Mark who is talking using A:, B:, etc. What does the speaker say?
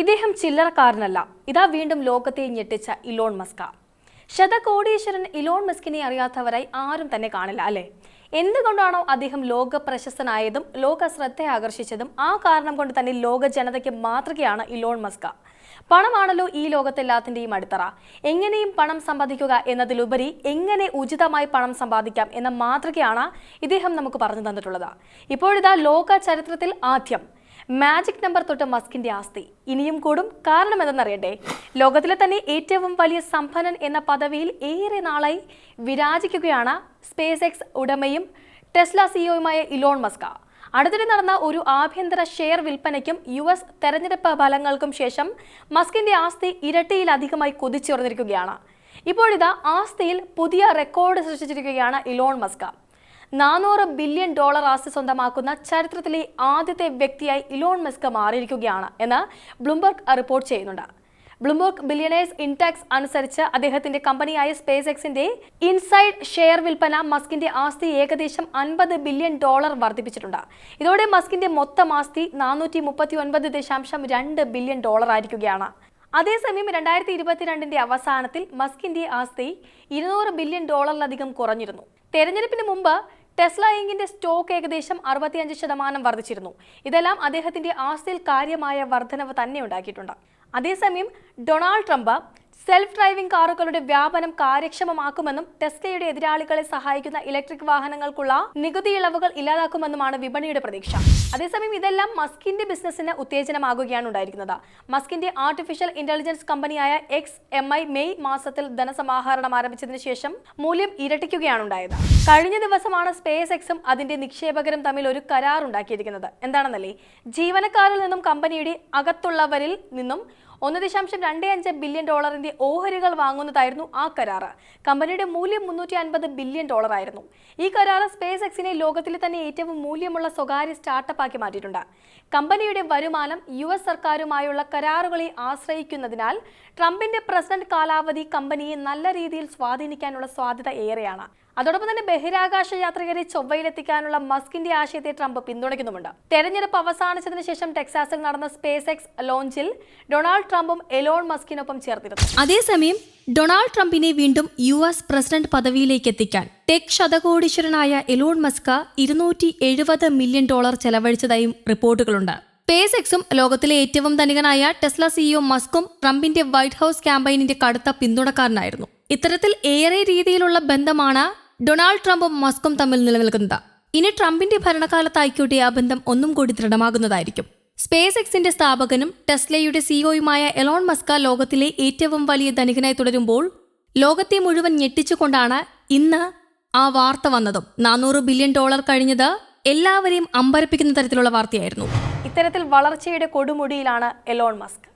A: ഇദ്ദേഹം ചില്ലറക്കാരനല്ല. ഇതാ വീണ്ടും ലോകത്തെ ഞെട്ടിച്ച ഇലോൺ മസ്ക. ശതകോടീശ്വരൻ ഇലോൺ മസ്കിനെ അറിയാത്തവരായി ആരും തന്നെ കാണില്ല അല്ലേ? എന്തുകൊണ്ടാണോ അദ്ദേഹം ലോക പ്രശസ്തനായതും ലോക ശ്രദ്ധ ആകർഷിച്ചതും ആ കാരണം കൊണ്ട് തന്നെ ലോക ജനതയ്ക്ക് മാതൃകയാണ് ഇലോൺ മസ്ക. പണമാണല്ലോ ഈ ലോകത്തെല്ലാത്തിന്റെയും അടിത്തറ. എങ്ങനെയും പണം സമ്പാദിക്കുക എന്നതിലുപരി എങ്ങനെ ഉചിതമായി പണം സമ്പാദിക്കാം എന്ന മാതൃകയാണ് ഇദ്ദേഹം നമുക്ക് പറഞ്ഞു തന്നിട്ടുള്ളത്. ഇപ്പോഴിതാ ലോക ചരിത്രത്തിൽ ആദ്യം മാജിക് നമ്പർ തൊട്ട് മസ്കിന്റെ ആസ്തി. ഇനിയും കൂടും. കാരണം എന്തെന്നറിയട്ടെ ലോകത്തിലെ തന്നെ ഏറ്റവും വലിയ സമ്പന്നൻ എന്ന പദവിയിൽ ഏറെ നാളായി വിരാജിക്കുകയാണ് സ്പേസ് എക്സ് ഉടമയും ടെസ്ല സിഇഒയുമായ ഇലോൺ മസ്ക അടുത്തിടെ നടന്ന ഒരു ആഭ്യന്തര ഷെയർ വിൽപ്പനയ്ക്കും യു എസ് തെരഞ്ഞെടുപ്പ് ഫലങ്ങൾക്കും ശേഷം മസ്കിന്റെ ആസ്തി ഇരട്ടിയിലധികമായി കുതിച്ചുയർന്നിരിക്കുകയാണ്. ഇപ്പോഴിതാ ആസ്തിയിൽ പുതിയ റെക്കോർഡ് സൃഷ്ടിച്ചിരിക്കുകയാണ് ഇലോൺ മസ്ക നാനൂറ് ബില്യൺ ഡോളർ ആസ്തി സ്വന്തമാക്കുന്ന ചരിത്രത്തിലെ ആദ്യത്തെ വ്യക്തിയായി ഇലോൺ മസ്ക് മാറിയിരിക്കുകയാണ് എന്ന് ബ്ലൂംബർഗ് റിപ്പോർട്ട് ചെയ്യുന്നുണ്ട്. ബ്ലൂംബർഗ് ബില്യണേഴ്സ് ഇൻടാക്സ് അനുസരിച്ച് അദ്ദേഹത്തിന്റെ കമ്പനിയായ സ്പേസ് എക്സിന്റെ ഇൻസൈഡ് ഷെയർ വിൽപ്പന മസ്കിന്റെ ആസ്തി ഏകദേശം അൻപത് ബില്യൺ ഡോളർ വർദ്ധിപ്പിച്ചിട്ടുണ്ട്. ഇതോടെ മസ്കിന്റെ മൊത്തം ആസ്തി നാനൂറ്റി മുപ്പത്തി ഒൻപത് ദശാംശം രണ്ട് ബില്യൺ ഡോളർ ആയിരിക്കുകയാണ്. അതേസമയം രണ്ടായിരത്തി ഇരുപത്തിരണ്ടിന്റെ അവസാനത്തിൽ മസ്കിന്റെ ആസ്തി ഇരുന്നൂറ് ബില്യൺ ഡോളറിലധികം കുറഞ്ഞിരുന്നു. തെരഞ്ഞെടുപ്പിന് മുമ്പ് ടെസ്ല ഇങ്കിന്റെ സ്റ്റോക്ക് ഏകദേശം അറുപത്തിയഞ്ച് ശതമാനം വർദ്ധിച്ചിരുന്നു. ഇതെല്ലാം അദ്ദേഹത്തിന്റെ ആസ്തിയിൽ കാര്യമായ വർധനവ് തന്നെ ഉണ്ടാക്കിയിട്ടുണ്ട്. അതേസമയം ഡൊണാൾഡ് ട്രംപ് സെൽഫ് ഡ്രൈവിംഗ് കാറുകളുടെ വ്യാപനം കാര്യക്ഷമമാക്കുമെന്നും ടെസ്ലയുടെ എതിരാളികളെ സഹായിക്കുന്ന ഇലക്ട്രിക് വാഹനങ്ങൾക്കുള്ള നികുതി ഇളവുകൾ ഇല്ലാതാക്കുമെന്നുമാണ് വിപണിയുടെ പ്രതീക്ഷ. അതേസമയം ഇതെല്ലാം മസ്കിന്റെ ബിസിനസ്സിന് ഉത്തേജനമാകുകയാണ് ഉണ്ടായിരിക്കുന്നത്. മസ്കിന്റെ ആർട്ടിഫിഷ്യൽ ഇന്റലിജൻസ് കമ്പനിയായ എക്സ് എം ഐ മെയ് മാസത്തിൽ ധനസമാഹരണം ആരംഭിച്ചതിന് ശേഷം മൂല്യം ഇരട്ടിക്കുകയാണ് ഉണ്ടായത്. കഴിഞ്ഞ ദിവസമാണ് സ്പേസ് എക്സും അതിന്റെ നിക്ഷേപകരും തമ്മിൽ ഒരു കരാർ ഉണ്ടാക്കിയിരിക്കുന്നത് എന്താണെന്നല്ലേ? ജീവനക്കാരിൽ നിന്നും കമ്പനിയുടെ അകത്തുള്ളവരിൽ നിന്നും ഒന്ന് ദശാംശം രണ്ട് അഞ്ച് ബില്യൺ ഡോളറിന്റെ ഓഹരികൾ വാങ്ങുന്നതായിരുന്നു ആ കരാർ കമ്പനിയുടെ മൂല്യം മുന്നൂറ്റി അൻപത് ബില്യൺ ഡോളർ ആയിരുന്നു ഈ കരാർ സ്പേസ് എക്സിനെ ലോകത്തിലെ തന്നെ ഏറ്റവും മൂല്യമുള്ള സ്വകാര്യ സ്റ്റാർട്ടപ്പ് ആക്കി മാറ്റിയിട്ടുണ്ട്. കമ്പനിയുടെ വരുമാനം യു എസ് സർക്കാരുമായുള്ള കരാറുകളെ ആശ്രയിക്കുന്നതിനാൽ ട്രംപിന്റെ പ്രസിഡന്റ് കാലാവധി കമ്പനിയെ നല്ല രീതിയിൽ സ്വാധീനിക്കാനുള്ള സാധ്യത ഏറെയാണ്. അതോടൊപ്പം തന്നെ ബഹിരാകാശ യാത്രികരെ ചൊവ്വയിലെത്തിക്കാനുള്ള മസ്കിന്റെ ആശയത്തെ ട്രംപ് പിന്തുണയ്ക്കുന്നുമുണ്ട്. തെരഞ്ഞെടുപ്പ് അവസാനിച്ചതിന് ശേഷം ടെക്സാസിൽ നടന്ന സ്പേസ് എക്സ് ലോഞ്ചിൽ ഡൊണാൾഡ് ട്രംപും എലോൺ മസ്കിനൊപ്പം ചേർത്തിരുന്നു.
B: അതേസമയം ഡൊണാൾഡ് ട്രംപിനെ വീണ്ടും യു എസ് പ്രസിഡന്റ് പദവിയിലേക്ക് എത്തിക്കാൻ ടെക് ശതകോടീശ്വരനായ എലോൺ മസ്ക ഇരുന്നൂറ്റി എഴുപത് മില്യൺ ഡോളർ ചെലവഴിച്ചതായും റിപ്പോർട്ടുകളുണ്ട്. സ്പേസ് എക്സും ലോകത്തിലെ ഏറ്റവും ധനികനായ ടെസ്ല സിഇഒ മസ്കും ട്രംപിന്റെ വൈറ്റ് ഹൌസ് ക്യാമ്പയിനിന്റെ കടുത്ത പിന്തുണക്കാരനായിരുന്നു. ഇത്തരത്തിൽ ഏറെ രീതിയിലുള്ള ബന്ധമാണ് ഡൊണാൾഡ് ട്രംപും മസ്കും തമ്മിൽ നിലനിൽക്കുന്നത്. ഇനി ട്രംപിന്റെ ഭരണകാലത്തായിക്കോട്ടെ ആ ബന്ധം ഒന്നും കൂടി ദൃഢമാകുന്നതായിരിക്കും. സ്പേസ് എക്സിന്റെ സ്ഥാപകനും ടെസ്ലയുടെ സിഇഒയുമായ എലോൺ മസ്ക ലോകത്തിലെ ഏറ്റവും വലിയ ധനികനായി തുടരുമ്പോൾ ലോകത്തെ മുഴുവൻ ഞെട്ടിച്ചുകൊണ്ടാണ് ഇന്ന് ആ വാർത്ത വന്നതും. നാനൂറ് ബില്യൺ ഡോളർ കഴിഞ്ഞത് എല്ലാവരെയും അമ്പരപ്പിക്കുന്ന തരത്തിലുള്ള വാർത്തയായിരുന്നു.
A: ഇത്തരത്തിൽ വളർച്ചയുടെ കൊടുമുടിയിലാണ് എലോൺ മസ്ക്.